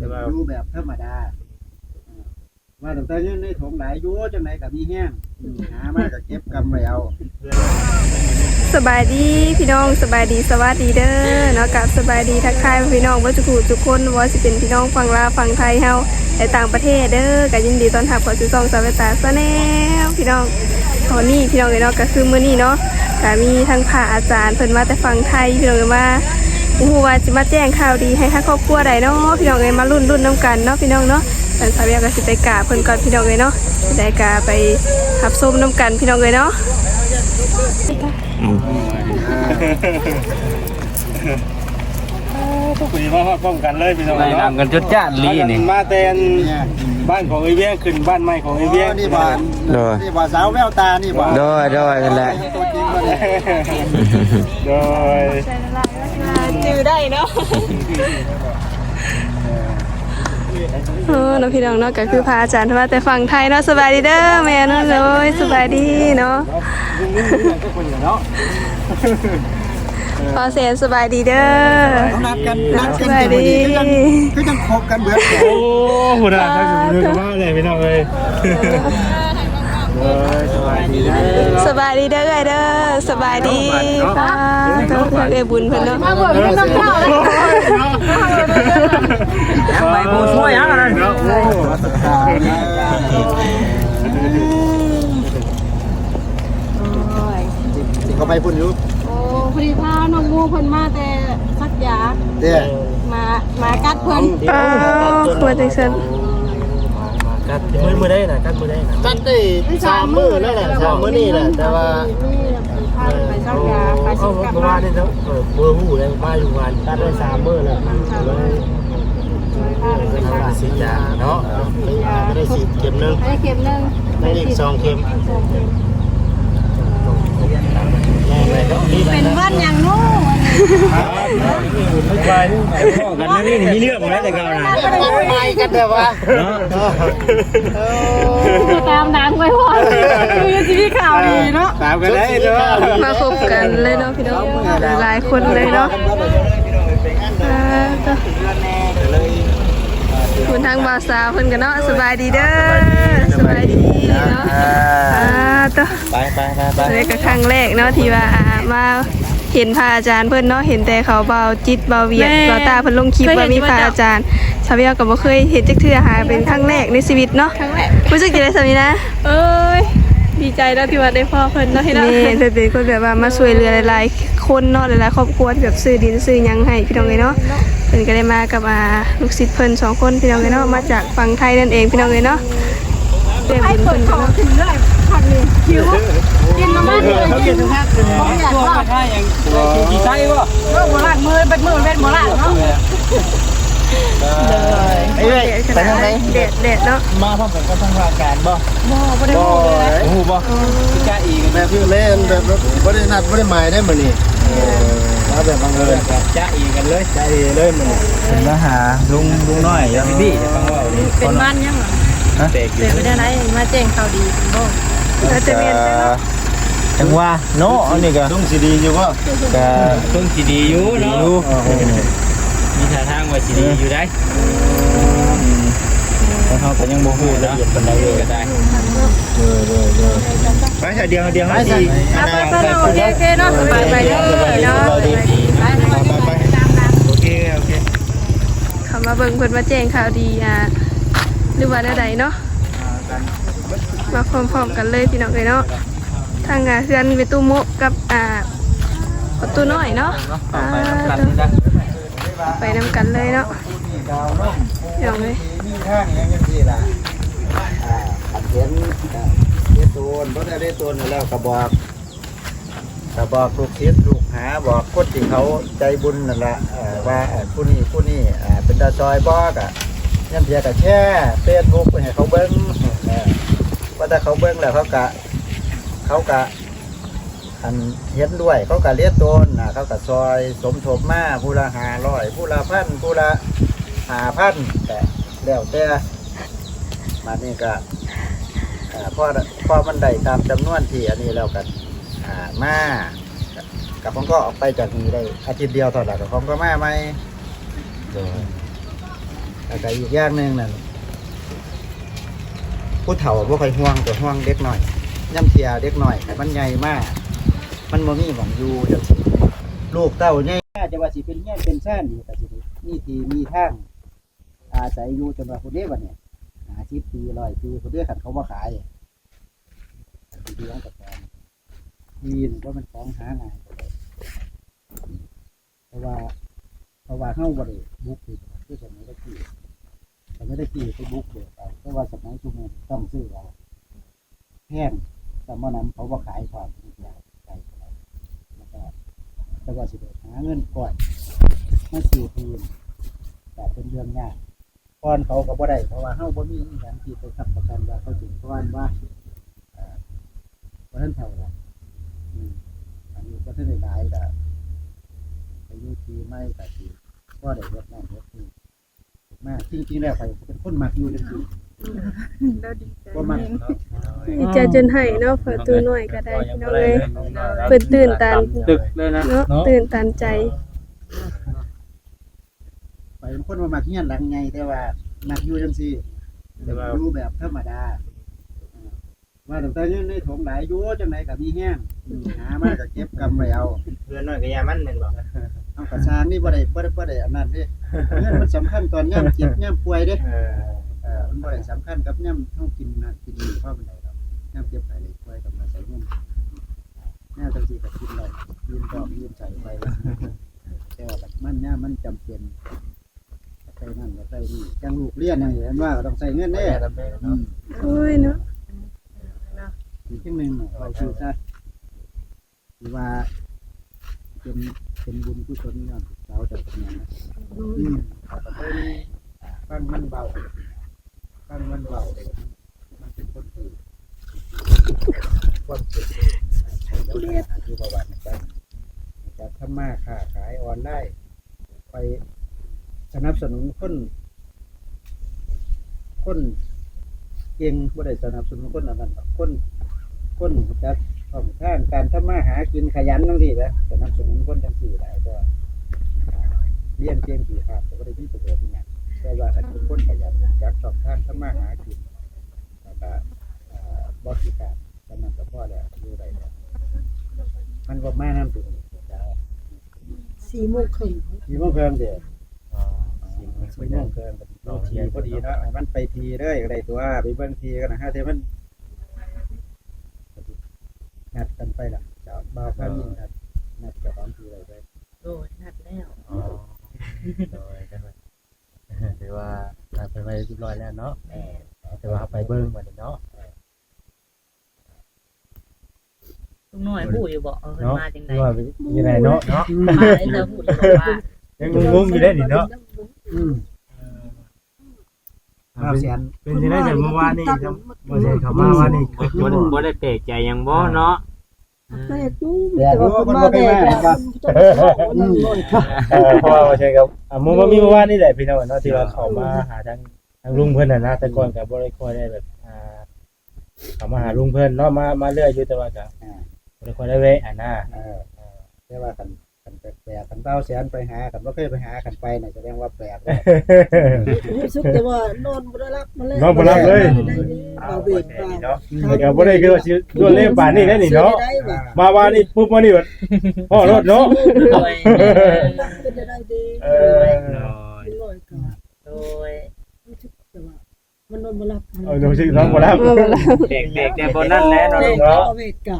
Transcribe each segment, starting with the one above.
แต่ว่าอยู่แบบธรรมดาอ่าว่าตั้งแต่เงินในถุงหลายอยู่จังไดก็มีแห้งอืมหามาก็เก็บกำไว้เอาสบายดีพี่น้องสบายดีสวัสดีเด้อเนาะกับสบายดีทักทายพี่น้องว่าจะกูทุกคนว่าสิเป็นพี่น้องฝั่งลาวฝั่งไทยเฮาในต่างประเทศเด้อก็ยินดีต้อนรับเข้าสู่ช่องสาวตาซะแนวพี่น้องตอนนี้พี่น้องเลยเนาะก็คือมื้อนี้เนาะก็มีทั้งพระอาจารย์เพิ่นมาแต่ฝั่งไทยพี่น้องเอ้ยมาโอ้โหว่าสิมาแจ้งข่าวดีให้ทั้งครอบครัวใดเนาะพี่น้องเอ้ยมารุ่นรุ่นน้ำกันเนาะพี่น้องเนาะแต่สาวอยากก็สิไปกราบเพิ่นก่อนพี่น้องเอ้ยเนาะสิได้กราบไปรับชมน้ำกันพี่น้องเอ้ยเนาะคุยมาฮอดป้องกันเลยพี่น้องไล่นำกันจดจ้านลีนี่มาแตนบ้านของไอ้เวียงขึ้นบ้านใหม่ของไอ้เวียงนี่บ่าโดยนี่บ่าสาวแววตานี่บ่าโดยโดยนั่นแหละตัวจริงบ่เนี่ยโดย จือได้เนาะเออเนาะพี่น้องเนาะก็คือพาอาจารย์มาแต่ฝั่งไทยเนาะสบายดีเด้อแม่เนาะเลยสบายดีเนาะก็คนอย่างเนาะพอเสียสบายดีเด้อเขานัดกันนัดสกันบายเป็นดีวันนี้คือจังคือจังคบกันเบิดแก่โอ้โหน่าทักถึงว่าเลยพี่น้องเลย เออสบายดีนะสบายดีเด้อเอ้ยเด้อสบายดีป้าเด้อเอ้ยบุญเพิ่นเนาะไปบูช่วยอะไรเนาะสิเขาไปพุ่นอยู่โอ้พอดีพาน้องงูเพิ่นมาแต่สักยาเด้อมามากัดเพิ่นป้าควรจังซั่น กัดมือมือได้นะกัดมือได้นะตัดได้สามมื้อแล้วแหละสามมื้อนี่แหละแต่ว่านี่พาไปสักยาไปเขาสิกลับเมื่อมาวานนี่เขาเบอร์หูเลยมาอยู่วันตัดได้สามมื้อแล้วพาไปสักสิยาเนาะไม่ได้ฉีดเข็มหนึงให้เข็มหนึงได้อีกสองเข็มสอง เข็มเป็นเป็นวันอย่างนู้ไม่ไปพ่อกันนะนี่มีเรื่องอะไรแต่ก่อนนะไปกันเด้อวะเนาะตามดังไว้ว่าคือจะมีข่าวดีเนาะตามกันได้เนาะมาพบกันเลยเนาะพี่น้องหลายคนเลยเนาะอ่าก็คุณทางบ่าวสาวเพิ่นกันเนาะสบายดีเด้อสบายดีเนาะอ่า ต่อไปไปไปไปนี่ก็ครั้งแรกเนาะที่ว่าอ่ามาเห็นพระอาจารย์เพิ่นเนาะเห็นแต่เขาเบาจิตเบาเวียดเบาตาเพิ่นลงคลิปว่ามีพระอาจารย์ชาวเวียก็บ่เคยเห็นจักเทื่อหาเป็นครั้งแรกในชีวิตเนาะครั้งแรกรู้สึกจังได๋ซะนี่นะเอ้ยดีใจแล้วที่ว่าได้พ่อเพิ่นเนาะที่นี่นั่นเพิ่นเป็นคนแบบว่ามาช่วยเหลือหลายๆคนเนาะหลายๆครอบครัวที่แบบซื้อดินซื้อหยังให้พี่น้องเอ้ยเนาะเพิ่นก็ได้มากับอ่าลูกศิษย์เพิ่นสองคนพี่น้องเอ้ยเนาะมาจากฝั่งไทยนั่นเองพี่น้องเอ้ยเนาะเรียกไอ้บุญเพิ่เพิ่นนขก็อเนาะขึ้นเรื่อย พักนี่คิวกินน้ำมันเลยกินผมอยากว่าใช่ยังกี่ไส้วะเมื่อโบราณมือเป็นมือเป็นโบราณเนาะเอ้ยไปทางไหนเด็ดเด็ดเนาะมาพร้อมกันก็ต้องว่าการบ่บ่บ่ได้บ่เลยนะโอ้โหบ่จ้าอีกแบบพี่เล่นแบบบ่ได้นัดบ่ได้หมายได้มื้อนี้มาแบบบังเอิญจ้าอีกันเลยใจเลยมื้อนี้เป็นมาหาลุงลุงน้อยแล้วพี่พี่ฟังว่านี่เป็นมันยังเหรอเตะอยู่เดี๋ยวไม่ได้ไรมาแจ้งข่าวดีบ่ เป็นบ่แล้วจะเวียนไปเนาะ จังว่าเนาะอันนี้ก็ต้องสิดีอยู่บ่ก็เพิ่งสิดีอยู่เนาะมีท่าทางว่าสิดีอยู่ได้แล้วเขาก็ยังบ่ฮู้ละเอียดปานใดเลยก็ได้ไปเถอะเดียวเดียวให้ดีไปไปไปโอเคโอเคเนาะไปไปเด้อเนาะไปไปไปตามนั้นโอเคโอเคเขามาเบิ่งเพิ่นมาแจ้งข่าวดีอะหรือว่าแนวใดเนาะ มาพร้อมๆกันเลยพี่น้องเอ้ยเนาะทางงานเพื่อนมีตู้โมะกับอ่าประตูน้อยเนาะอ่าไปนำกันนี่นะไปนำกันเลยเนาะพี่น้องเอ้ยมีทางอย่างจังซี่ล่ะอ่าขัดเห็นก็เรียกตูนบ่ได้เรียกตูนอยู่แล้วก็บอกก็บอกลูกศิษย์ลูกหาบอกคนที่เขาใจบุญนั่นล่ะเอ่อว่าเอ่อผู้นี้ผู้นี้อ่าเป็นตาซอยบอกอะยันเพียก็แช่เฟซบุ๊กไปให้เขาเบิ่งเออ ว่าถ้าเขาเบิ่งแล้วเขาก็เขาก็อันเห็นด้วย เขาก็เรียกตนนะเขาก็ซอยสมทบมาผู้ละห้าร้อยผู้ละพันผู้ละห้าพันแต่แล้วแต่มานี่ก็อ่าพอพอมันได้ตามจำนวนที่อันนี้แล้วกันอ่ามากับผมก็ออกไปจากนี้ได้อาทิตย์เดียวเท่าไหร่กับผมก็มาไหมแล้วก็อีกอย่างหนึงนั่น ผู้เฒ่าบ่ค่อยห่วงแต่ห่วงเด็กหน้อยย่ำเทียเด็กหน้อยให้มันใหญ่มาก มันบ่มีหวังอยู่จังซี่ลูกเต้าใหญ่น่าจะว่าสิเป็นเงี้ยเป็นซ่านนี่ก็สิมีที่มีทางอาศัยอยู่จนว่าคนนี้วันเนี่ยหาชิปปีร้อยปีคนนี้ขันเขามาขายปีของกระแสดีนก็มันของหาง่ายเพราะว่าเพราะว่าเข้าบริบุกคือคือสมัยตะกี้ สมัยตะกี้ไปบุกเดียวเอาเพราะว่าสมัยชุมนต้องซื้อเอาแพงแต่เมื่อนั้นเขาว่าขายความทุกอย่างขายอะไรแล้วก็แต่ว่าสิเดหาเงินก่อนมาซื้อทีนแต่เป็นเรื่องยากก่อนเขาก็บ่ได้เพราะว่าเฮ้าบ่มีอหย่างที่ไปค้ำประกันว่าเขาถึงก่อนว่าเอ่อบ่ทันเท่าหร่อันนี้บ่ทันได้หลายก็อายุทีไม่ก็สิบ่ได้เฮ็ดนั่นเฮ็ดนี่ มากจริงๆแล้วข่อยเป็นคนมักอยู่จังซี่เราดีใจบ่มักดีใจจนให้เนาะเปิดตู้หน่อยก็ได้พี่น้องเอ้ยเปิดตื่นตันตึกเลยนะเนาะเนาะตื่นตันใจข่อยเป็นคนบ่มักเฮียนหลังไงแต่ว่ามักอยู่จังซี่แต่ว่าอยู่แบบธรรมดาเออว่าตั้งแต่ยังในถงหลายอยู่จังไหนก็มีแห้งหามาก็เก็บกำไว้เอาเพื่อนน้อยก็ยามันแม่นบ่เอา กระซางนี่บ่ได้บ่ได้บ่ได้อันนั้นเด้เงินมันสำคัญตอนย่ำเจ็บย่ำป่วยเด้เออเออมันบ่ได้สำคัญกับย่ำเฮากินนั่นกินนี่เพราะมันได้ดอกย่ำเจ็บไข้ได้ป่วยกับมาใส่เงินแน่จังซี่ก็กินได้ยืนพร้อมยืนใส่ไปแต่ว่าแบบมันย่ามันจำเป็นใส่นั่นก็ใส่นี่จังลูกเรียนอย่างเห็นว่าก็ต้องใส่เงินแน่อืมโอ้ยเนาะอีกจังหนึ่งเราคือซะที่ว่าเป็น เป็นบุญกุศลย้อนเราจะเป็นอย่างนั้นอืมแต่เป็นฟังมันเบาฟังมันเบามันเป็นคนอื่นความสุขแล้วก็คือประวัตินะครับนะครับทำมาค้าขายออนไลน์ไปสนับสนุนคน คนเก่งบ่ได้สนับสนุนคนอันนั้นคนคนจัก ท่องทางการทำมาหากินขยันจังซี่นะสนับสนุนคนจังซี่ได้ก็อ่าเรียนเก่งสิครับก็บ่ได้มีประโยชน์อีหยังแต่ว่าถ้าเป็นคนขยันจักท่องทางทำมาหากินแล้วก็อ่าบ่สิการสำนั้นก็พอแล้วอยู่ได้แล้วมันก็มานำตัวนี้จ้าสี่โมงครึ่งมีบ่เพิ่มเด้ออ๋อสี่โมงเพิ่มเราทีพอดีเนาะให้มันไปทีเด้อก็ได้ตัวไปเบิ่งทีกันนะฮะแต่มันนัดกันไปล่ะจะ บ่าวข้ามยิงครับนัดกับความทีอะไรไปโดยนัดแล้วอ๋อโดยได้ไหมถือว่าเราไปไว้เรียบร้อยแล้วเนาะแต่ว่าไปเบิ่งวันนี้เนาะลุงน้อยพูดอยู่บอกเออเนาะมาจังไดว่ายังไงเนาะเนาะมาแล้วจะพูดอยู่บอกว่ายังงงๆอยู่ได้นี่เนาะอืมข้าวแสนเป็นยังไงแต่เมื่อวานนี่ครับบ่ใช่เขามาว่านี่บ่ได้บ่ได้แปลกใจหยังบ่เนาะ แม่กูแต่ว่าคนมาครับอืมเออเพราะว่าบ่ใช่ครับอะมึงบ่มีเมื่อวานนี่แหละพี่น้องเนาะที่ว่าเขามาหาทางทางลุงเพิ่นน่ะนะแต่ก่อนก็บ่ได้ค่อยได้แบบอ่าเขามาหาลุงเพิ่นเนาะมามาเรื่อยอยู่แต่ว่าก็อ่าบ่ได้ค่อยได้แวะอะนะ เออแต่ว่ากัน แปลกๆกันเต้าแสนไปหากันบ่เคยไปหากันไปน่ะแสดงว่าแปลกแล้วรู้สึกแต่ว่านอนบ่ได้รับมาแล้วนอนบ่รับเลย เอาเวทเอาเนาะแต่ก็บ่ได้คือว่าสิรวดเร็วปานนี้ได้นี่เนาะได้บ่มาว่านี่ปุ๊บมานี่แบบพ่อรถเนาะโดยเป็นได้ดีเออเป็นร้อยก็โดยรู้สึกแต่ว่ามันนอนบ่รับเอาดูสิน้องบ่รับเออบ่ล่ะเด็กๆแต่บ่นั่นแหละเนาะเนาะเอาเวทกะ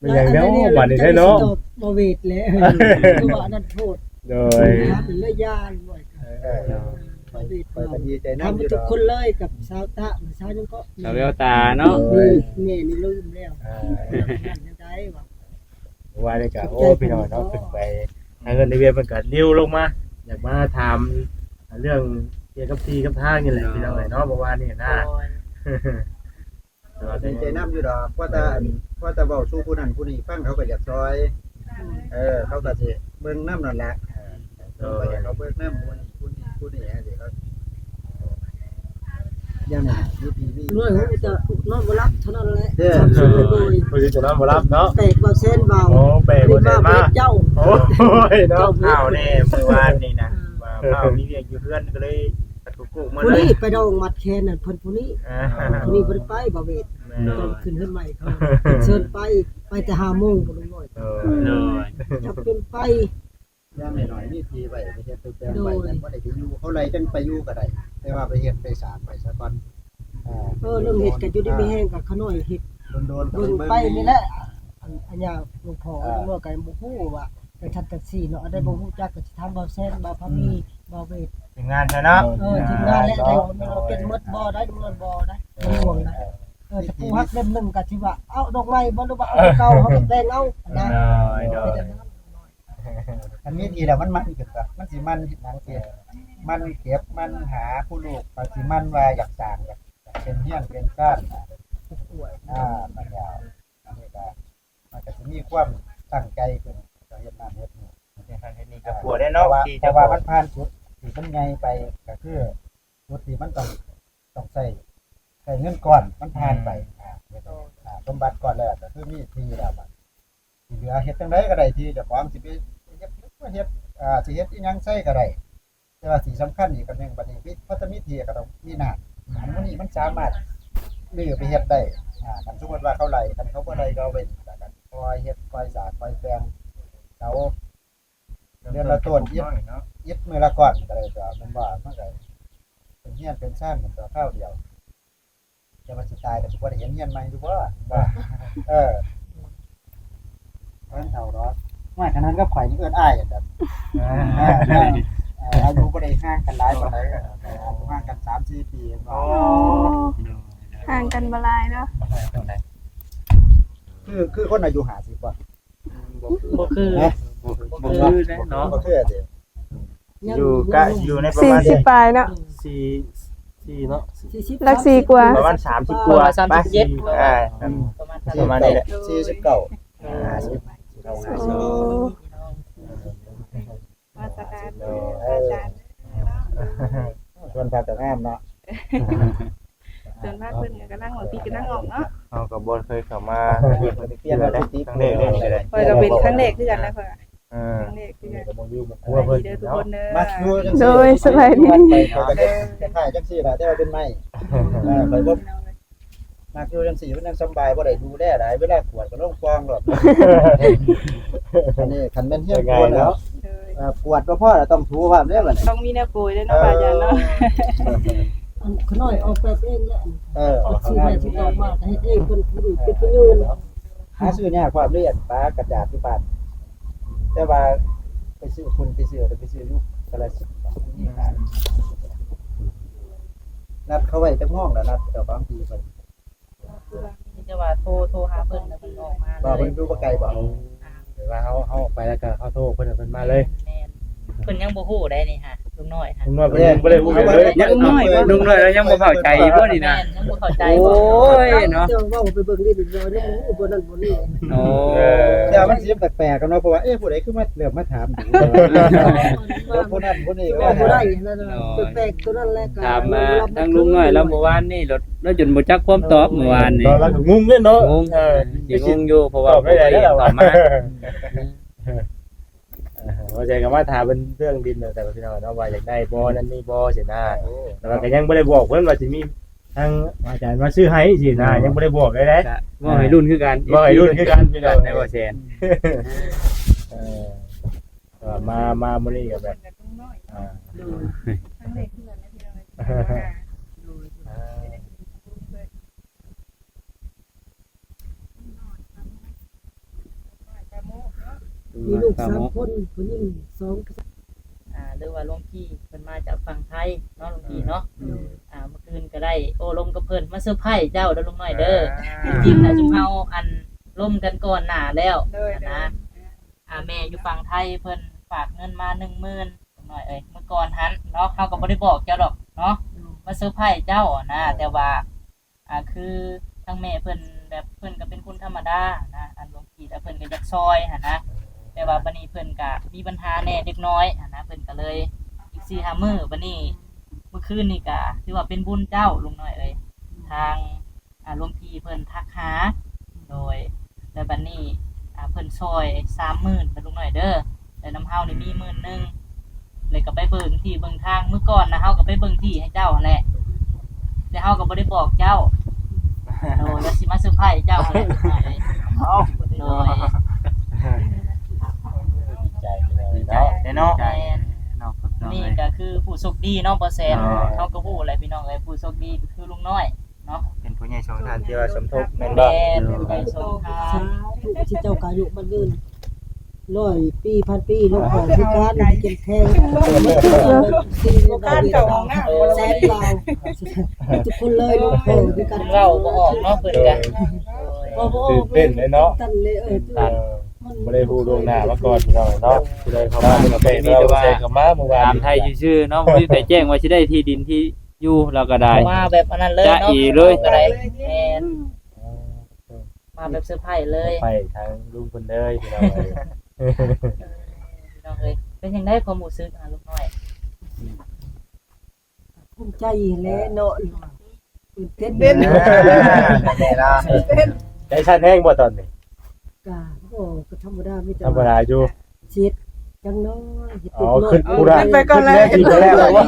เออแล้วก็เป็นอย่างเดียวบัดนี้ได้เนาะบ่เวทแล้วคือว่านั่นโทษโดยเป็นเลยยาด้วยเออบ่เวทไปก็ดีใจนำทำอยู่ทุดกอกคนเลยกับสาวตะสาวยังก็เราเรียกตาเนาะนี่แม่นี่ลืมแล้วอ่ายังได้ว่ะว่าได้ก็โอ้พี่น้องเนาะขึ้นไปทางเงินในเวียนมันก็นิ้วลงมาอยากมาถามเรื่องเกี่ยวกับที่กับทางนี่แหละพี่น้องเนาะเมื่อวานนี่นะ แต่ว่าดีใจน้ำอยู่ดอกเพราแต่เพราแต่เว้าสู่ผู้นั้นผู้นี้ฟังเขาก็อยากซอย เออ เขาก็สิเบิ่งน้ำนั่นแหละเออเขาอยากเขาเบิ่งน้ำผู้นี้ผู้นี้ผู้นี้สิเขาอย่างนั้นมีทีวีรวยหูจะนอนบ่รับเท่านั้นแหละเด้อสามสิบเลยพอดีจะนอนบ่รับเนาะแตกบ่เส้นเบาโอ้เปย์บ่ได้นมาเจ้าโอ้ยเนาะอ้าวนี่เมื่อวานนี่นะว่าข้าวมีเวียกอยู่เพื่อนก็เลย ตัดกุ๊กมาผู้เลยนี้ไปดองมัดแคนนั่นเพิ่นผู้นี้อ่าผู้นี้บ่ได้ไปบ่เวทต้องขึ้นขึ้นใหม่เขาเชิญไปไปแต่5โมงบ่ลงน้อยเออเลยจะเป็นไปย่างหน่อยๆนี่ทีไว้ไปเฮ็ดไปแปลงไว้นั่นบ่ได้ไปอยู่เขาเลยจังไปอยู่ก็ได้แต่ว่าไปเฮ็ดไปสร้างไปซะก่อนอ่าเออเรื่องเฮ็ดก็อยู่ได้มีแห้งกับขน้อยเฮ็ดโดนๆก็เบิ่งเบิ่งไปนี่แหละอันอันยาหลวงพ่อหลวงพ่อก็บ่ฮู้ว่าไปทัดแท็กซี่เนาะได้บ่ฮู้จักก็สิถามบ่แซนบ่พามี บ่เวทถึงงานใช่เนาะเออทีมงานและได้เราเป็นมดบ่ได้ดำเนินบ่ได้บ่ห่วงได้เออถ้าผู้ฮักเล่มหนึงก็สิว่าเอ้าดอกไม้บ่หรือว่าเอาเก่าเฮาก็แต่งเอานะอันนี้ทีแล้วมันมันขึ้นก็มันสิมันหนังเสียมันเก็บมันหาผู้ลูกก็สิมันว่าอยากสร้างอยากเป็นเฮียนเป็นซ่านอ่ามันยาวอันนี้ก็มันก็สิมีความตั้งใจขึ้นก็เฮ็ดนั่นเฮ็ดนี่นี่ก็ปวดได้เนาะแต่ว่าที่แต่จะว่าว่ามันผ่านจุด ที่มันใหญ่ไปก็คือจุดที่มันต้องต้องใส่ใส่เงินก่อนมันผ่านไปอ่าเฮ็ดอ่าสมบัติก่อนแล้วก็คือมีที่แล้วบัดที่เหลือเฮ็ดจังไดก็ได้ที่เจ้าของสิไปเฮ็ดเฮ็ดอ่าสิเฮ็ดอีหยังใส่ก็ได้แต่ว่าสิ่งสำคัญอีกอันหนึ่งบัดนี้วิพัฒมีที่ก็ต้องมีหน้ำอันนี้มันสามารถลื้อไปเฮ็ดได้อ่าคันสมมุติว่าเขาไหล่คันเขาบ่ไล่ก็เอาไว้แล้วกันคอยเฮ็ดคอยสางคอยแปลงเขาเดือนละต้นยึด ยึดมือละก่อนก็ได้ก็มันว่ามันก็เป็นเฮียนเป็นสร้างกันตัวข้าวเดียวจะมาสิตายก็สิบ่ได้เห็นเฮียนใหม่อยู่บ่ว่าเออเพิ่นเท่าดอกไม่ขนาดนั้นก็ข่อยนี่เอิ้นอ้ายกันแบบอ่าอ่าอ่าอายุบ่ได้ห่างกันหลายปานใดอายุห่างกัน3-4ปีก็ห่างกันบหลายเนาะคือคือคนอายุ50บ่บ่คือนะบ่คือได้เนาะบ่คือสิ อยู่กะอยู่ในประสี่มาณสิบปลายเนาะสี่สี่เนาะ40ลักสี่กว่าประมาณ30กว่าสามสิบเจ็ดอ่าประมาณประมาณนี้แหละ49 50โอ้มาตรการอาจารย์ส่วนภาคตะงามเนาะส่วนมากเพิ่นก็นั่งหัวปีก็นั่งออกเนาะเฮาก็บ่เคยเข้ามาเปลี่ยนแล้วสิครั้งแรกเลยนี่แหละเพิ่นก็เป็นครั้งแรกคือกันนะเพิ่นเอคอรั้งแรกคื อกันก็บ่อยู่บ่สกลัววัสเพิ่นดีเด้อทุกคนเด้อมาอยู่จังโดยสบายดี ไปเขาก็คล้ายๆจังซี่ล่ะแต่ว่าเป็นไม้เออข่อยบ่มาอยู่จังซี่มันยังสำบายบ่ได้ดูแลหลายเวลากวดก็ลงฟองดอกอันนี้คันแม่นเฮียนกวดแล้วเด้อเอ่อกวดบ่พอแล้วต้องถูพร้อมเด้อบัดนี้ต้องมีแนวโกยด้วยเนาะอาจารย์เนาะอันขน้อยออกแบบเองแหละเออเอาชื่อแม่ที่ออกมาก็เฮ็ดเองเพิ่นผู้ดูเป็นผู้ยืนหาซื้อยากความเรียนปลากระดาษที่บ้าน แต่ว่าไปซื้อคุณไปซื้อไปซื้ออยู่กระสินี่ขายนัดเขาไว้จังห้องแล้วนัดเจ้าบางทีเพิ่นที่จะว่าโทรโทรหาเพิ่นแล้วเพิ่นออกมาบ่เพิ่นดูบ่ไกลบ่หรือว่าเขาเขาออกไปแล้วก็เขาโทรเพิ่นเอาเพิ่นมาเลย แม่นเพิ่นยังบ่ฮู้ได้นี่ฮะ ลุงน้อยฮะผมว่าเพิ่นยังบ่ได้พูดเลยยังน้อยลุงน้อยแล้วยังบ่เข้าใจบ่นี่นะแม่ยังบ่เข้าใจโอ้บ่ยเนาะเจ้าเว้าไปเบิ่งนี่เดี๋ยวนี้มันบ่นั่นบ่นี่โอ้แต่ว่ามันสิแปลกๆกันเนาะเพราะว่าเอ๊ะผู้ใดคือมาเริ่มมาถามดูผู้นั้นผู้นี้ก็ว่าบ่ว่าได้นั่นน่ะแปลกๆตัวนั้นแหละก็ถามมาทางลุงน้อยแล้วเมื่อวานนี่รถรถจนบ่จักความตอบเมื่อวานนี่ตอนเราถึงงุ้มเลยเนาะงงเออสิงงอยู่เพราะว่าตอบบ่ไม่เคได้ยแล้วตอบมา ว่าใจกันว่าถามเป็นเรื่องดินแต่ว่าพี่น้องเนาะว่าอยากได้บ่นั่นนี่บ่สินะแต่ว่าก็ยังบ่ได้บอกเพิ่นว่าสิมีทางอาจารย์มาซื้อให้สินะยังบ่ได้บอกเลยนะก็บ่ให้รุ่นคือกันบ่ให้รุ่นคือกันพี่น้องได้บ่แซนเออเออมามามื้อนี้ก็แบบอ่า ครั้งแรกคือกันนะพี่น้อง อ่า มีลูกสามคนผู้หญิงสองอ่าหรือว่าหลวงพี่เพิ่นมาจากฝั่งไทยเนาะหลวงพี่เนาะอ่าเมื่อคืนก็ได้ โอ้ลมกับเพิ่นมาเซอร์ไพรส์เจ้าเด้อลุงน้อยเด้อจริงๆนะจุมเฮาอันล่มกันก่อนหน้าแล้วโดยนะอ่าแม่อยู่ฝั่งไทยเพิ่นฝากเงินมาหนึ่งหมื่นหน่อยเอ้ยเมื่อก่อนหันเนาะเขาก็บ่ได้บอกเจ้าดอกเนาะมาเซอร์ไพรส์เจ้านะแต่ว่าอ่าคือทั้งแม่เพิ่นแบบเพิ่นก็เป็นคนธรรมดานะอันหลวงพี่แต่เพิ่นก็อยากซอยหั่นนะ แต่ว่าบัดนี้เพิ่นก็มีปัญหาแหน่เล็กน้อยหั่นนะเพิ่นก็เลยอีก4 5มื้อบัดนี้เมื่อคืนนี่ก็ถือว่าเป็นบุญเจ้าลุงน้อยเอ้ยทางอ่าหลวงพี่เพิ่นทักหาโดยแล้วบัดนี้อ่าเพิ่นซอยสามหมื่นเป็นลุงหน่อยเด้อแต่น้ำเฮานี่มีหมื่นหนึ่งเลยก็ไปเบิ่งที่เบิ่งทางเมื่อก่อนนะเฮาก็ไปเบิ่งที่ให้เจ้าหั่นแหละแต่เฮาก็บ่ได้บอกเจ้าโดยแล้วสิมาเซอร์ไพรส์เจ้าหั่นแหละเอ้าโดย ดีใจเลยเนาะ ได้เนาะแม่นเนาะครับเนาะนี่เอ้ยก็คือผู้โชคดีเนาะบ่แซนอ๋อเฮาก็ฮู้แหละพี่น้องเอ้ยผู้โชคดีก็คือลุงน้อยเนาะเป็นผู้ใหญ่ชงทานที่ว่าสมทบแม่นแม่บ่นเป็นไปสงทาสานธุสิเจ้ากายุมันยืนร้อยปีพันปีลูกของพิการเก็บแข็งการเก่าของหน้าแสนเราทุกคนเลยลูกของพิการเว้าบ่ออกเนาะเพิ่นก็ตื่นเต้นเลยเนาะ ตันเลยเออตัน บ่ได้ฮู้ล่วงหน้ามาก่อนพี่น้องเนาะผู้ใดเข้ามาก็เป็นเราแซงเข้ามาเมื่อวานตามไทยชื่อๆเนาะบ่มีใครแจ้งว่าสิได้ที่ดินที่อยู่เราก็ได้ มาแบบอันนั้นเลยจะเนาะอีเลยก็ได้แม่นมาแบบเซอร์ไพรส์เลยไปทางลุงเพิ่นเลยพี่น้องเอ้ยพี่น้องเอ้ยเป็นจังได๋ความรู้สึกอะลุงน้อยภูมิใจแล้วเนาะตื่นเต้นเด่นแน่ล่ะใจสั่นแห้งบ่ตอนนี้กา โอ้ก็ธรรมดาไม่ธรรมดาอยู่เสียดจังน้อยสิอ๋อขึ้นผู้ได้ขึ้นแรกที่แรกแล้วว่า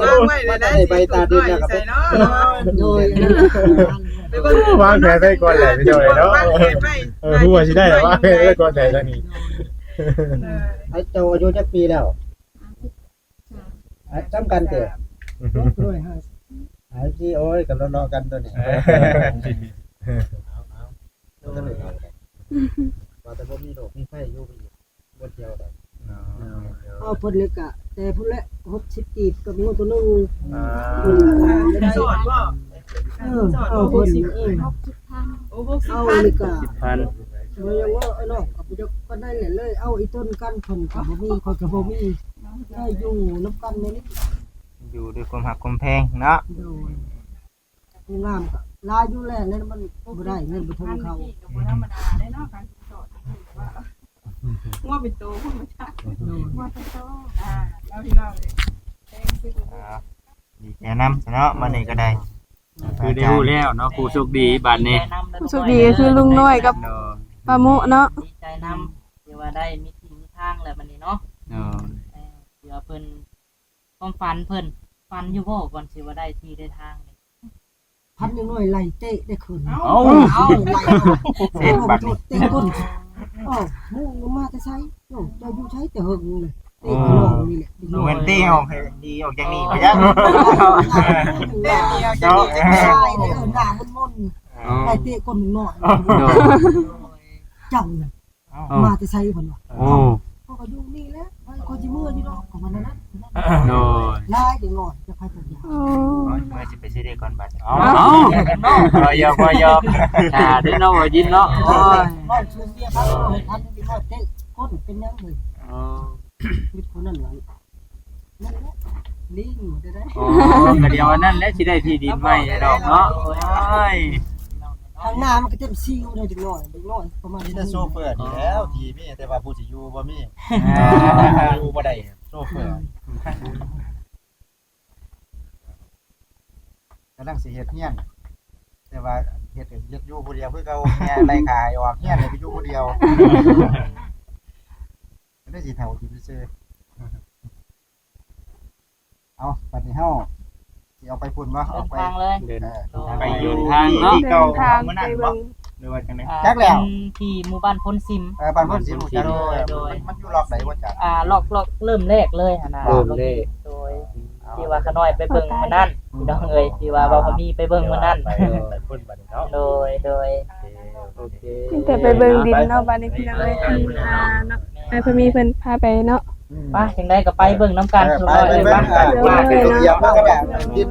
วางไว้เลยนะไปตาดินแล้วก็ไปโดยวางแผนไว้ก่อนแหละพี่น้องเอ้ยเนาะเออฮู้ว่าสิได้แต่ว่าแผนไว้ก่อนแต่ทางนี้ไอ้เจ้าอายุจักปีแล้วอะจำกันเด้อร้อยห้าสิบไอ้ที่โอ้ยกันน้องๆกันตัวนี้ ว่าแต่บ่มีโรคมีไฟอยู่ไปอีกบ่เที่ยวดอกเอาเพิ่นเลยกะแต่พุ่นละหกสิบกีบกับงูตัวนึงอ่าสอนบ่เออเอาเพิ่นเออเอาเลยกะพันมันยังว่าเออเนาะกับจะก็ได้เลยเลย เอาไอีต้นกันเพิ่นกับบ่มีคนกับบ่มีได้อยู่น้ำกันนี่อยู่ด้วยความหักความแพงเนาะโดย งามกะลายอยู่แล้วนี่มันบ่ได้เงินบ่ถึงเขาว่าเป็นตัวพวกมันจ้าโดยว่าเป็นตัวอ่าแล้วที่เราเลยแจ้งซื้อดีแนะนำเนาะมานี่ก็ได้ คือได้รู้แล้วเนาะผู้โชคดีบัดนี้ผู้โชคดีก็คือลุงน้อยกับเนาะป้ามุเนาะดีใจนำที่ว่าได้มีที่มีทางแล้วบัดนี้เนาะเนาะเออเดี๋ยวเพิ่นความฝันเพิ่นฝันอยู่บ่ก่อนสิว่าได้ที่ได้ทางนี่ พันยังน้อยไหลเตะได้คืนเอ้าเอาไหลเตะบัดเตะก้นอ้าวมูมาแต่ใช้โอ้เจ้าอยู่ใช้แต่หึงเลยเตะขนองนี่แหละเวนตี้ออกให้ดีออกจากนี่ก็ยังเตะเดียวจะดีจะใช่เลยเออหน้ามันมนอ๋อไหลเตะก้นหน่อยเนาะจังเลยเอ้ามาแต่ใช้เพิ่นว่าโอ้เขาก็อยู่นี่แหละไอ้คนสิมืออยู่ดอกของมันนั่น นะเนาะลายจังหน่อยจะไปตัดยาอ๋อเมื่อสิไปซื้อได้ก่อนบัดเอ้าเอ้าพอยอมพอยอมชาได้เนาะว่ายินเนาะโอ้ยน้อยชูเมียพักเลยทันที่น้อยเตะก้นเป็นยังเลยอ๋อมีคนนั่นหลังนั่นแหละลิงได้ได้อ๋อก็เดี๋ยววันนั้นแหละสิได้ที่ดินใหม่ดอกเนาะโอ้ยทางหน้ามันก็เต็มซิวเลยจังหน่อยจังหน่อยประมาณนี่นี้จะโซเฟอร์นี่แล้ว ทีมีแต่ว่าผู้สิอยู่บ่มีอยู่บ่ได้โซเฟอร์ กำลังสิเฮ็ดเฮียนแต่ว่าเฮ็ดเฮ็ดอยู่ผู้เดียวคือเก่าแม่ไล่ขายออกเฮียนให้ไปอยู่ผู้เดียวได้สิเท่าที่ซื่อเอาบัดนี้เฮาสิเอาไปพุ่นบ่เดิเอานไป ทางเลย เดินเออไปอยู่ทางเนาะที่เดิเก่านทางมื้อไปนั้นบ่เบิ่งห รือว่าจังได๋ อ่าจักแล้ว เป็นที่หมู่บ้านพ้นซิม เออบ้านเพิ่นสิรู้จักโดยโดย มันอยู่รอบไหนบ่จักอ่าลอกลอกเริ่มแรกเลยหั่นน่ะเริ่มแรก โดยที่ว่าขน้อยไปเบิ่งมื้อนั้นพี่น้องเอ้ยที่ว่าบ่มีไปเบิ่งมื้อนั้น ไปไปพุ่นบัดนี้เนาะโดยโดย โอเคแต่ไปเบิ่งดินเนาะบ้านนี้พี่น้องเอ้ยอ่าเนาะให้เพิ่นมีเพิ่นพาไปเนาะไป้าจังได๋ก็ไปเบิ่งนํกันไปคือว่าไปเอ้ยไปบ้านไปไปเหยียบมันก็แบบดิน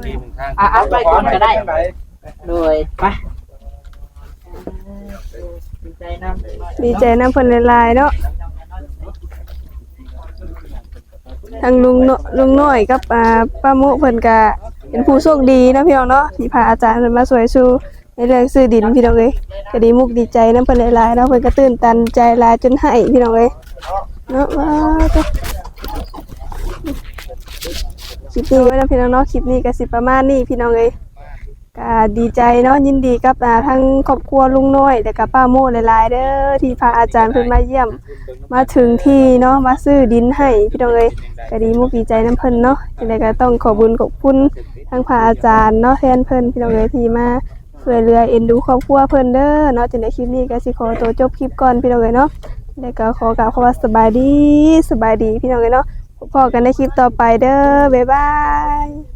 อะอัพไปก่อนก็ได้ โดยไปดี ใจนำดีใจน้ำเพิ่นหลายๆเนาะทางลุงเนาะลุงน้อยกับอ่าป้ามุเพิ่นก็เป็นผู้โชคดีนะพี่น้องเนาะที่พาอาจารย์เพิ่นมาสวยสู้ในเรื่องซื้อดินพี่น้องเอ้ยก็ดีมุกดีใจน้ำเพิ่นหลายๆเนาะเพิ่นก็ตื่นตันใจหลายจนให้พี่น้องเอ้ยเนาะว้าวจ้ะคลิปนี้ไว้นะพี่น้องเนาะคลิปนี้ก็สิประมาณนี้พี่น้องเอ้ย ก็ดีใจเนาะยินดีกับอ่าทั้งครอบครัวลุงน้อยแต่กับป้าโมหลายๆเด้อที่พาอาจารย์เพิ่นมาเยี่ยม มาถึงที่เนาะมาซื้อดินให้พี่น้องเอ้ยก็ดีมุกดีใจน้ำเพิ่นเนาะจังไดก็ต้องขอบุญขอบคุณทั้งพระอาจารย์เนาะแทนเพิ่นพี่น้องเอ้ยที่มาช่วยเหลือเอ็นดูครอบครัวเพิ่นเด้อเนาะจังไดคลิปนี้ก็สิขอตัวจบคลิปก่อนพี่น้องเอ้ยเนาะแล้วก็ขอกล่าวคำว่าสบายดีสบายดีพี่น้องเอ้ยเนาะพบกันในคลิปต่อไปเด้อบ๊ายบาย